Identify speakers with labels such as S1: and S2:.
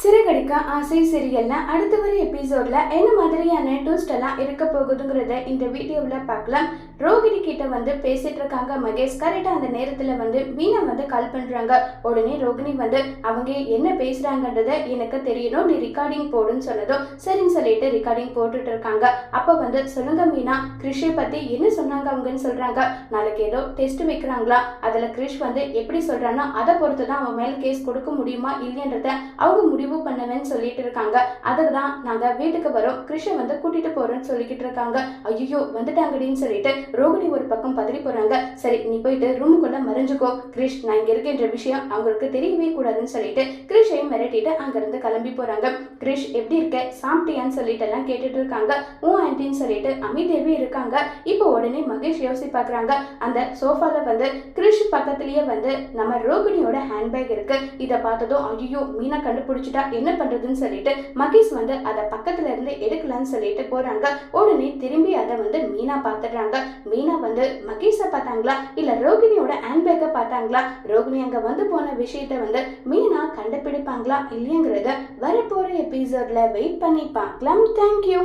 S1: சிறகடிக்க ஆசை சீரியல்ல அடுத்த வர எபிசோட்ல என்ன மாதிரியான ட்விஸ்ட் எல்லாம் இருக்க போகுதுங்கிறத இந்த வீடியோவில் பார்க்கலாம். ரோகிணி கிட்ட வந்து பேசிட்டு இருக்காங்க மகேஷ். கரெக்டாக அந்த நேரத்தில் வந்து மீனா வந்து கால் பண்ணுறாங்க உடனே ரோகிணி வந்து அவங்க என்ன பேசுறாங்கன்றத எனக்கு தெரியணும். நீ ரெக்கார்டிங் போடுன்னு சொன்னதும் சரின்னு சொல்லிட்டு ரெக்கார்டிங் போட்டுட்டு இருக்காங்க. அப்போ வந்து சொல்லுங்க மீனா கிறிஷை பற்றி என்ன சொன்னாங்க அவங்கன்னு சொல்றாங்க. நாளைக்கு ஏதோ டெஸ்ட் வைக்கிறாங்களா? அதில் கிறிஷ் வந்து எப்படி சொல்கிறானோ அதை பொறுத்து தான் அவன் மேல் கேஸ் கொடுக்க முடியுமா இல்லைன்றத அவங்க முடிவு பண்ணுவேன்னு சொல்லிட்டு இருக்காங்க. அதுக்கு தான் நாங்க வீட்டுக்கு வரோம். கிருஷ்ண வந்து கூட்டிட்டு போறோம்னு சொல்லிக்கிட்டு இருக்காங்க. ஐயோ வந்துட்டாங்கடின்னு சொல்லிட்டு ரோகிணி ஒரு பக்கம் பதறி போறாங்க. சரி நீ போயிட்டு ரூமுக்குள்ள மறைஞ்சுக்கோ. கிரிஷ் நான் இங்க இருக்கின்ற விஷயம் அவங்களுக்கு தெரியவே கூடாதுன்னு சொல்லிட்டு கிரிஷையும் மிரட்டிட்டு அங்கிருந்து கிளம்பி போறாங்க. கிரிஷ் எப்படி இருக்க? சாப்பிட்டியான்னு சொல்லிட்டு எல்லாம் கேட்டுட்டு இருக்காங்க. ஓ ஆன்டின்னு சொல்லிட்டு அமிதேவி இருக்காங்க. இப்போ உடனே மகேஷ் யோசி பாக்குறாங்க. அந்த சோஃபால வந்து கிரிஷ் பக்கத்துலயே வந்து நம்ம ரோகிணியோட ஹேண்ட்பேக் இருக்கு. இதை பார்த்ததும் ஐயோ மீனா கண்டுபிடிச்சிட்டு என்ன பண்ணுறதுன்னு சொல்லிட்டு மகேஷ் வந்து அதை பக்கத்துல இருந்து எடுக்கலான்னு சொல்லிட்டு போறாங்க. உடனே திரும்பி அதை வந்து மீனா பார்த்துடுறாங்க மீனா வந்து மகேஷை பார்த்தாங்களா? இல்ல ரோகிணியோட ஹேண்ட்பேக்கை பார்த்தாங்களா? ரோகிணி அங்க வந்து போன விஷயத்த வந்து மீனா கண்டுபிடிப்பாங்களா இல்லையங்கிறத வரப்போற எபிசோட்ல வெயிட் பண்ணி பார்க்கலாம். தேங்க்யூ